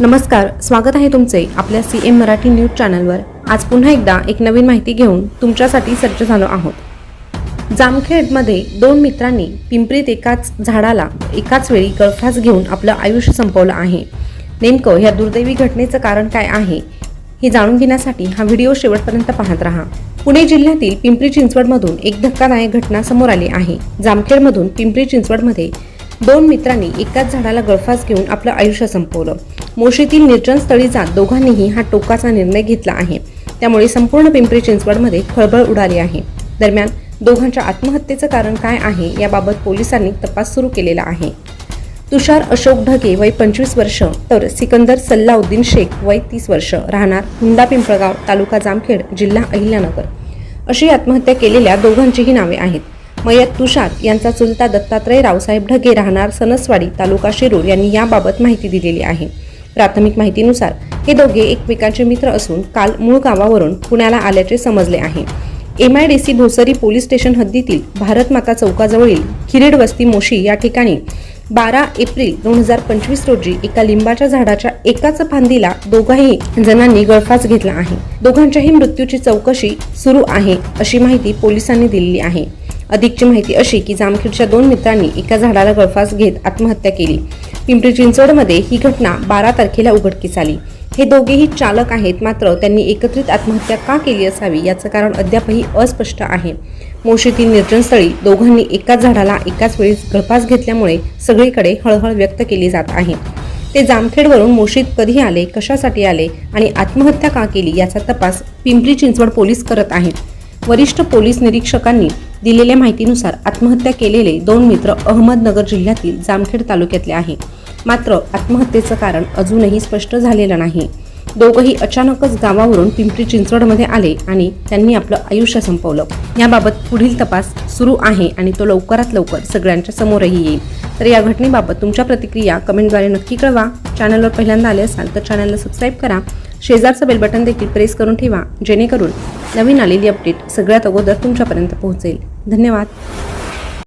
नमस्कार स्वागत आहे तुमचे आपल्या सी एम मराठी न्यूज चॅनलवर. आज पुन्हा एकदा एक नवीन माहिती घेऊन तुमच्यासाठी सज्ज झालो आहोत. जामखेडमध्ये दोन मित्रांनी पिंपरीत एकाच झाडाला एकाच वेळी गळफास घेऊन आपलं आयुष्य संपवलं आहे. नेमकं ह्या दुर्दैवी घटनेचं कारण काय आहे हे जाणून घेण्यासाठी हा व्हिडिओ शेवटपर्यंत पाहत राहा. पुणे जिल्ह्यातील पिंपरी चिंचवडमधून एक धक्कादायक घटना समोर आली आहे. जामखेडमधून पिंपरी चिंचवडमध्ये दोन मित्रांनी एकाच झाडाला गळफास घेऊन आपलं आयुष्य संपवलं. मोशीतील निर्जनस्थळी जात दोघांनीही हा टोकाचा निर्णय घेतला आहे. त्यामुळे संपूर्ण पिंपरी चिंचवडमध्ये खळबळ उडाली आहे. दरम्यान दोघांच्या आत्महत्येचं कारण काय आहे याबाबत पोलिसांनी तपास सुरू केलेला आहे. तुषार अशोक ढगे वय पंचवीस वर्ष तर सिकंदर सल्लाउद्दीन शेख वय तीस वर्ष राहणार हुंडा पिंपळगाव तालुका जामखेड जिल्हा अहिल्यानगर. अशी आत्महत्या केलेल्या दोघांचीही नावे आहेत. मयत तुषार यांचा चुलता दत्तात्रय रावसाहेब ढगे राहणार सनसवाडी तालुका शिरूर यांनी याबाबत माहिती दिलेली आहे. प्राथमिक माहितीनुसार हे दोघे एकमेकांचे मित्र असून काल मूळ गावावरून पुण्याला आल्याचे समजले आहे. M I D C Bhosari police station हद्दीतील भारत माता चौकाजवळील खिरीड वस्ती मोशी या ठिकाणी बारा एप्रिल दोन हजार पंचवीस रोजी एका लिंबाच्या झाडाच्या एकाच फांदीला दोघाही जणांनी गळफास घेतला आहे. दोघांच्याही मृत्यूची चौकशी सुरू आहे अशी माहिती पोलिसांनी दिलेली आहे. अधिकची माहिती अशी की जामखेडच्या दोन मित्रांनी एका झाडाला गळफास घेत आत्महत्या केली. पिंपरी चिंचवडमध्ये ही घटना बारा तारखेला उघडकीस आली. हे दोघेही चालक आहेत मात्र त्यांनी एकत्रित आत्महत्या का केली असावी याचं कारण अद्यापही अस्पष्ट आहे. मोशीतील निर्जनस्थळी दोघांनी एकाच झाडाला एकाच वेळी गळफास घेतल्यामुळे सगळीकडे हळहळ व्यक्त केली जात आहे. ते जामखेडवरून मोशीत कधी आले कशासाठी आले आणि आत्महत्या का केली याचा तपास पिंपरी चिंचवड पोलीस करत आहेत. वरिष्ठ पोलीस निरीक्षकांनी दिलेल्या माहितीनुसार आत्महत्या केलेले दोन मित्र अहमदनगर जिल्ह्यातील जामखेड तालुक्यातले आहे मात्र आत्महत्येचं कारण अजूनही स्पष्ट झालेलं नाही. दोघंही अचानकच गावावरून पिंपरी चिंचवडमध्ये आले आणि त्यांनी आपलं आयुष्य संपवलं. याबाबत पुढील तपास सुरू आहे आणि तो लवकरात लवकर सगळ्यांच्या समोरही येईल. तर या घटनेबाबत तुमच्या प्रतिक्रिया कमेंटद्वारे नक्की कळवा. चॅनलवर पहिल्यांदा आले असाल तर चॅनलला सबस्क्राईब करा. शेजारचं बेल बटन देखील प्रेस करून ठेवा जेणेकरून नवीन आलेली अपडेट सगळ्यात अगोदर तुमच्यापर्यंत पोहोचेल. धन्यवाद.